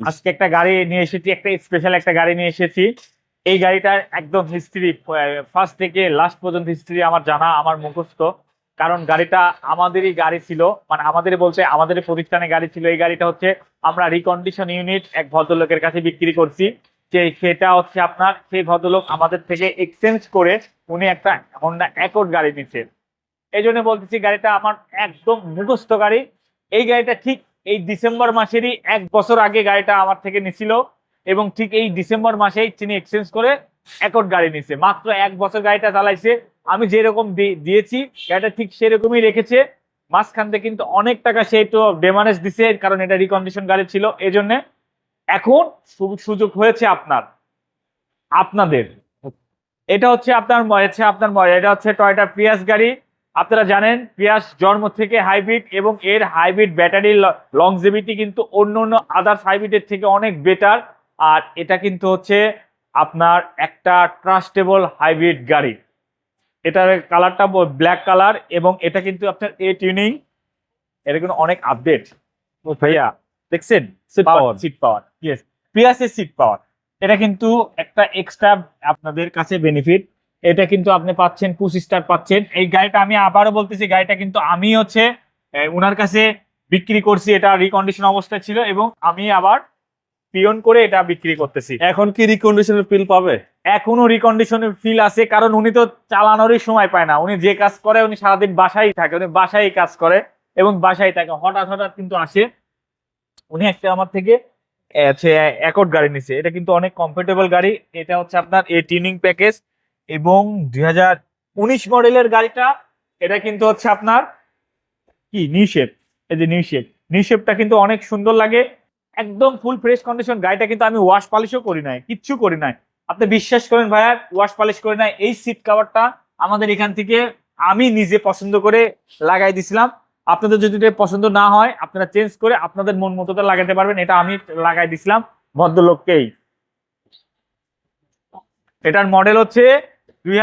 আজকে একটা গাড়ি নিয়ে এসেছি, একটা স্পেশাল একটা গাড়ি নিয়ে এসেছি। এই গাড়িটার একদম হিস্ট্রি ফার্স্ট থেকে লাস্ট পর্যন্ত হিস্ট্রি আমার জানা, আমার মুখস্থ। কারণ গাড়িটা আমাদেরই গাড়ি ছিল মানে আমাদের বলছে আমাদের প্রতিষ্ঠানে গাড়ি ছিল। এই গাড়িটা হচ্ছে আমরা রিকন্ডিশন ইউনিট এক ভদ্রলোকের কাছে বিক্রি করছি। যে সেটা হচ্ছে আপনার, সেই ভদ্রলোক আমাদের থেকে এক্সচেঞ্জ করে উনি একটা হন্ডা অ্যাকর্ড গাড়ি নিচ্ছে এই জন্য বলতেছি গাড়িটা আমার একদম মুখস্থ গাড়ি। এই গাড়িটা ঠিক এই ডিসেম্বর মাসেরই এক বছর আগে গাড়িটা আমার থেকে নিছিল এবং ঠিক এই ডিসেম্বর মাসেই তিনি এক্সচেঞ্জ করে অ্যাকর্ড গাড়ি নিছে। মাত্র এক বছর গাড়িটা চালাইছে। আমি যেরকম দিয়েছি, গাড়িটা ঠিক সেরকমই রেখেছে। মাঝখান থেকে কিন্তু অনেক টাকা সে একটু ডেমারেজ দিছে কারণ এটা রিকন্ডিশন গাড়ি ছিল। এই জন্য এখন সুযোগ হয়েছে আপনার। আপনাদের। এটা হচ্ছে আপনার হচ্ছে আপনার এটা হচ্ছে টয়টা প্রিয়াস গাড়ি। আপনারা জানেন পিয়াস জন্ম থেকে হাইব্রিড এবং এর হাইব্রিড ব্যাটারি লংজিভিটি কিন্তু অন্য অন্য আদার্স হাইব্রিডের থেকে অনেক বেটার আর এটা কিন্তু হচ্ছে আপনার একটা ট্রাস্টেবল হাইব্রিড গাড়ি। এটার কালারটা ব্ল্যাক কালার এবং এটা কিন্তু আপনার এ টিউনিং এটা কিন্তু অনেক আপডেট ও ভাইয়া দেখছেন? Seat power. Seat power yes প্রিয়াসের seat power এটা কিন্তু একটা এক্সট্রা আপনাদের কাছে বেনিফিট এটা কিন্তু আপনি পাচ্ছেন পুশ স্টার পাচ্ছেন। এই গাড়িটা আমি আবারও বলতেছি গাড়িটা কিন্তু আমি হচ্ছে ওনার কাছে বিক্রি করছি এটা রিকন্ডিশন অবস্থায় ছিল এবং আমি আবার পিয়ন করে এটা বিক্রি করতেছি। এখন কি রিকন্ডিশনের ফিল পাবে? এখনও রিকন্ডিশনের ফিল আছে কারণ উনি তো চালানোরই সময় পায় না। উনি যে কাজ করে উনি সারাদিন বাসায় থাকে উনি বাসায় কাজ করে এবং বাসায় থাকে। হঠাৎ হঠাৎ কিন্তু আসে। উনি একটা আমার থেকে অ্যাকর্ড গাড়ি নিছে। এটা কিন্তু অনেক কমফোর্টেবল গাড়ি। এটা হচ্ছে আপনার এ টিউনিং প্যাকেজ এবং দুই হাজার উনিশ মডেলের গাড়িটা, এটা কিন্তু হচ্ছে আপনার কি নিউ শেপ এই যে নিউ শেপ নিউ শেপটা কিন্তু অনেক সুন্দর লাগে, একদম ফুল ফ্রেশ কন্ডিশন গাড়িটা কিন্তু আমি ওয়াশ পালিশও করি নাই, কিচ্ছু করি নাই। আপনি বিশ্বাস করেন ভাইয়া ওয়াশ পালিশ করি নাই, এই সিট কাভারটা আমাদের এখান থেকে আমি নিজে পছন্দ করে লাগাই দিছিলাম। আপনাদের যদি এটা পছন্দ না হয়, আপনারা চেঞ্জ করে আপনাদের মন মতোটা লাগাতে পারবেন, এটা আমি লাগাই দিছিলাম ভদ্রলোককেই। এটার মডেল হচ্ছে দুই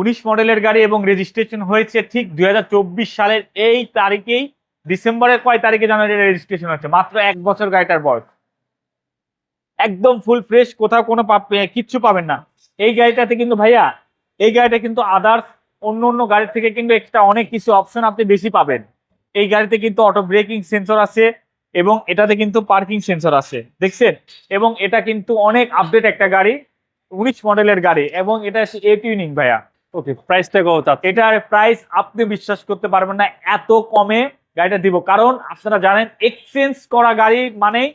উনিশ মডেলের গাড়ি এবং রেজিস্ট্রেশন হয়েছে ঠিক দুই হাজার চব্বিশ সালের এই তারিখেই, ডিসেম্বরের কয় তারিখে জানুয়ারি রেজিস্ট্রেশন হচ্ছে মাত্র এক বছর গাড়িটার বয়স। একদম ফুল ফ্রেশ কোথাও কোনো কিচ্ছু পাবেন না। এই গাড়িটাতে কিন্তু ভাইয়া, এই গাড়িটা কিন্তু আদার্স অন্য অন্য গাড়ির থেকে কিন্তু এক্সট্রা অনেক কিছু অপশন আপনি বেশি পাবেন। এই গাড়িতে কিন্তু অটো ব্রেকিং সেন্সর আছে এবং এটাতে কিন্তু পার্কিং সেন্সর আছে। দেখছেন? এবং এটা কিন্তু অনেক আপডেট একটা গাড়ি। উনিশ মডেলের গাড়ি এবং এটা এ টিউনিং ভাইয়া। ওকে প্রাইসটা কত? এটার প্রাইস আপনি বিশ্বাস করতে পারবেন না এত কমে গাড়িটা দিব। কারণ আপনারা জানেন এক্সচেঞ্জ করা গাড়ি মানেই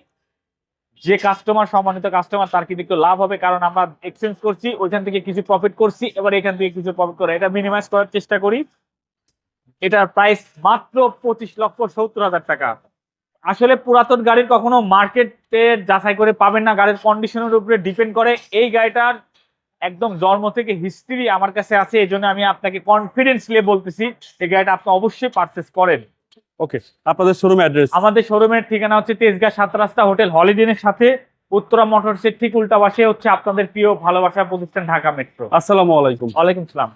যে কাস্টমার সম্মানিত কাস্টমার তার কিন্তু একটু লাভ হবে। কারণ আমরা এক্সচেঞ্জ করছি ওইখান থেকে কিছু প্রফিট করছি এবার এখান থেকে কিছু প্রফিট করে। এটা মিনিমাইজ করার চেষ্টা করি। এটার প্রাইস মাত্র পঁচিশ লক্ষ সত্তর হাজার টাকা। আসলে পুরাতন গাড়ির কখনো মার্কেটে যাচাই করে পাবেন না। গাড়ির কন্ডিশনের উপরে ডিপেন্ড করে। এই গাড়িটার একদম জন্ম থেকে হিস্ট্রি আমার কাছে আছে এই জন্য আমি আপনাকে কনফিডেন্স কনফিডেন্সলি বলতেছি এই গাড়িটা আপনি অবশ্যই পারচেস করেন। ওকে আপনাদের শোরুম অ্যাড্রেস আমাদের শোরুমের ঠিকানা হচ্ছে তেজগাঁ সাত রাস্তা হোটেল হলিডেনের সাথে উত্তরা মোটরসের ঠিক উল্টা পাশে হচ্ছে আপনাদের প্রিয় ভালোবাসা প্রতিষ্ঠান ঢাকা মেট্রো। আসসালামু আলাইকুম। ওয়ালাইকুম সালাম।